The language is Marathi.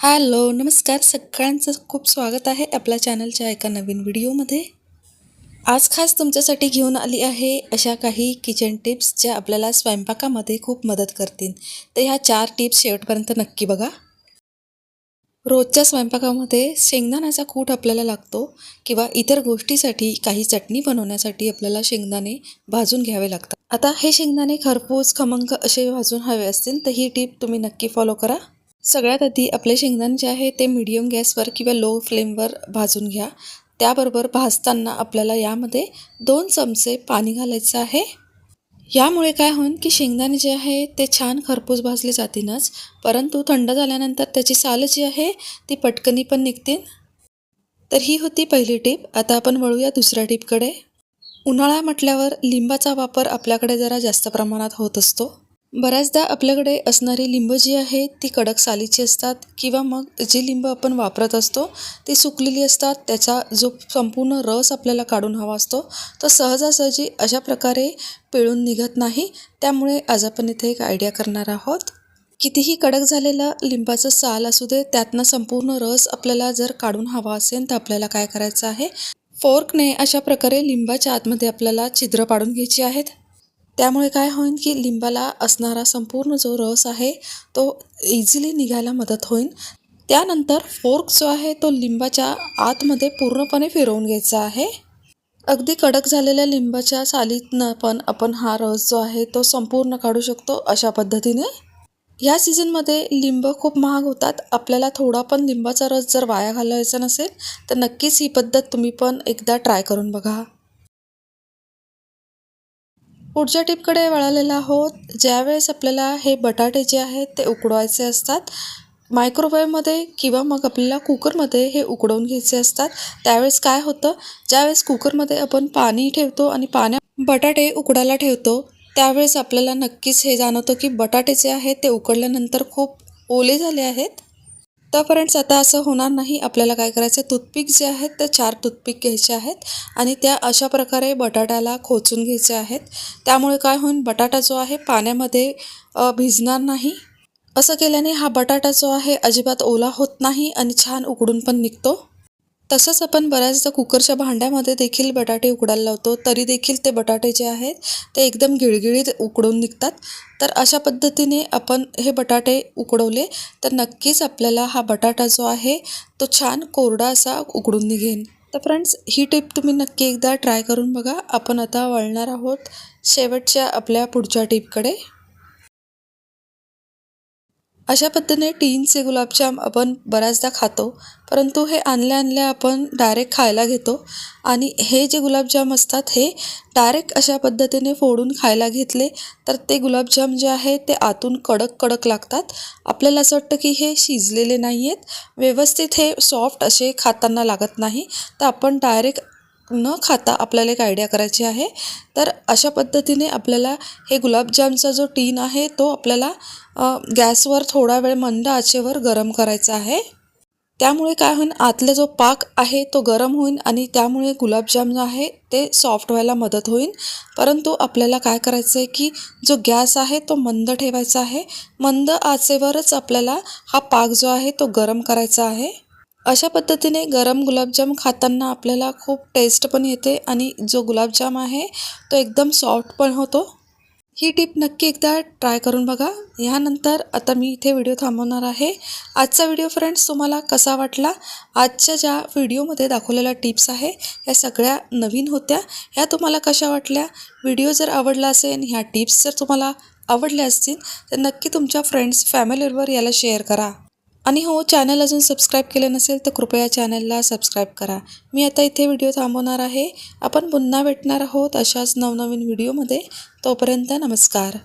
हॅलो नमस्कार. सगळ्यांचं खूप स्वागत आहे आपल्या चॅनलच्या एका नवीन व्हिडिओमध्ये. आज खास तुमच्यासाठी घेऊन आली आहे अशा काही किचन टिप्स ज्या आपल्याला स्वयंपाकामध्ये खूप मदत करतील. तर ह्या चार टिप्स शेवटपर्यंत नक्की बघा. रोजच्या स्वयंपाकामध्ये शेंगदाण्याचा कूट आपल्याला लागतो किंवा इतर गोष्टीसाठी काही चटणी बनवण्यासाठी आपल्याला शेंगदाणे भाजून घ्यावे लागतात. आता हे शेंगदाणे खरपूस खमंग असे भाजून हवे असतील तर ही टीप तुम्ही नक्की फॉलो करा. सगळ्यात आधी आपले शेंगदाणे जे आहे ते मिडियम गॅसवर किंवा लो फ्लेमवर भाजून घ्या. त्याबरोबर भाजताना आपल्याला यामध्ये दोन चमचे पाणी घालायचं आहे. यामुळे काय होईल की शेंगदाणे जे आहे ते छान खरपूस भाजले जातीलच परंतु थंड झाल्यानंतर त्याची साल जी आहे ती पटकनी पण निघतील तर ही होती पहिली टीप. आता आपण वळूया दुसऱ्या टीपकडे. उन्हाळा म्हटल्यावर लिंबाचा वापर आपल्याकडे जरा जास्त प्रमाणात होत असतो. बऱ्याचदा आपल्याकडे असणारी लिंब जी आहे ती कडक सालीची असतात किंवा मग जी लिंब आपण वापरत असतो ती सुकलेली असतात. त्याचा जो संपूर्ण रस आपल्याला काढून हवा असतो तो सहजासहजी अशा प्रकारे पिळून निघत नाही. त्यामुळे आज आपण इथे एक आयडिया करणार आहोत. कितीही कडक झालेलं लिंबाचं साल असू दे त्यातनं संपूर्ण रस आपल्याला जर काढून हवा असेल तर आपल्याला काय करायचं आहे? फोर्कने अशा प्रकारे लिंबाच्या आतमध्ये आपल्याला छिद्र पाडून घ्यायची आहेत. त्यामुळे काय होईल की लिंबाला असणारा संपूर्ण जो रस आहे तो इझिली निघायला मदत होईल त्यानंतर फोर्क जो आहे तो लिंबाच्या आतमध्ये पूर्णपणे फिरवून घ्यायचा आहे. अगदी कडक झालेल्या लिंबाच्या सालीतनं पण आपण हा रस जो आहे तो संपूर्ण काढू शकतो अशा पद्धतीने. या सीझनमध्ये लिंब खूप महाग होतात. आपल्याला थोडा पण लिंबाचा रस जर वाया घालायचा नसेल तर नक्कीच ही पद्धत तुम्ही पण एकदा ट्राय करून बघा. पुढच्या टिपकडे वळालेला आहोत. ज्यावेळेस आपल्याला हे बटाटे जे आहेत ते उकडवायचे असतात मायक्रोवेवमध्ये किंवा मग आपल्याला कुकरमध्ये हे उकडवून घ्यायचे असतात. त्यावेळेस काय होतं? ज्यावेळेस कुकरमध्ये आपण पाणी ठेवतो आणि पाण्या बटाटे उकडायला ठेवतो त्यावेळेस आपल्याला नक्कीच हे जाणवतं की बटाटे जे आहेत ते उकडल्यानंतर खूप ओले झाले आहेत. तर फ्रेंड्स आता असं होणार नाही. आपल्याला काय करायचं? टूथपिक जे आहेत ते चार टूथपिक घ्यायचे आहेत आणि त्या अशा प्रकारे बटाट्याला खोचून घ्यायचे आहेत. त्यामुळे काय होईल? बटाटा जो आहे पाण्यामध्ये भिजणार नाही. असं केल्याने हा बटाटा जो आहे अजिबात ओला होत नाही आणि छान उकडून पण निघतो. तसंच आपण बऱ्याचदा कुकरच्या भांड्यामध्ये देखील बटाटे उकडायला लावतो तरी देखील ते बटाटे जे आहेत ते एकदम गिळगिळीत उकडून निघतात. तर अशा पद्धतीने आपण हे बटाटे उकडवले तर नक्कीच आपल्याला हा बटाटा जो आहे तो छान कोरडा असा उकडून निघेन. तर फ्रेंड्स ही टिप तुम्ही नक्की एकदा ट्राय करून बघा. आपण आता वळणार आहोत शेवटच्या आपल्या पुढच्या टिपकडे. अशा पद्धतीने टीनचे गुलाबजाम आपण बऱ्याचदा खातो परंतु हे आणल्या आणल्या आपण डायरेक्ट खायला घेतो. आणि हे जे गुलाबजाम असतात हे डायरेक्ट अशा पद्धतीने फोडून खायला घेतले तर ते गुलाबजाम जे आहे ते आतून कडक कडक लागतात. आपल्याला असं वाटतं की हे शिजलेले नाही आहेत व्यवस्थित हे सॉफ्ट असे खाताना लागत नाही. तर आपण डायरेक्ट न खाता आपल्याला एक आयडिया करायची आहे. तर अशा पद्धतीने आपल्याला हे गुलाबजामचा जो टीन आहे तो आपल्याला गॅसवर थोडा वेळ मंद आचेवर गरम करायचा आहे. त्यामुळे काय होईल आतला जो पाक आहे तो गरम होईल आणि त्यामुळे गुलाबजाम जो आहे ते सॉफ्ट व्हायला मदत होईल परंतु आपल्याला काय करायचं आहे की जो गॅस आहे तो मंद ठेवायचा आहे. मंद आचेवरच आपल्याला हा पाक जो आहे तो गरम करायचा आहे. अशा पद्धतीने गरम गुलाबजाम खाताना आपल्याला खूप टेस्ट पण येते आणि जो गुलाबजाम आहे तो एकदम सॉफ्ट पण होतो. ही टिप नक्की एकदा ट्राय करून बघा. ह्यानंतर आता मी इथे व्हिडिओ थांबवणार आहे. आजचा व्हिडिओ फ्रेंड्स तुम्हाला कसा वाटला? आजच्या ज्या व्हिडिओमध्ये दाखवलेल्या टिप्स आहे ह्या सगळ्या नवीन होत्या. ह्या तुम्हाला कशा वाटल्या? व्हिडिओ जर आवडला असेल ह्या टिप्स जर तुम्हाला आवडल्या असतील तर नक्की तुमच्या फ्रेंड्स फॅमिलीवर याला शेअर करा. आणि हो चॅनल अजून सबस्क्राईब केलं नसेल तर कृपया चॅनलला सबस्क्राईब करा. मी आता इथे व्हिडिओ थांबवणार आहे. आपण पुन्हा भेटणार आहोत अशाच नवनवीन व्हिडिओमध्ये तोपर्यंत नमस्कार.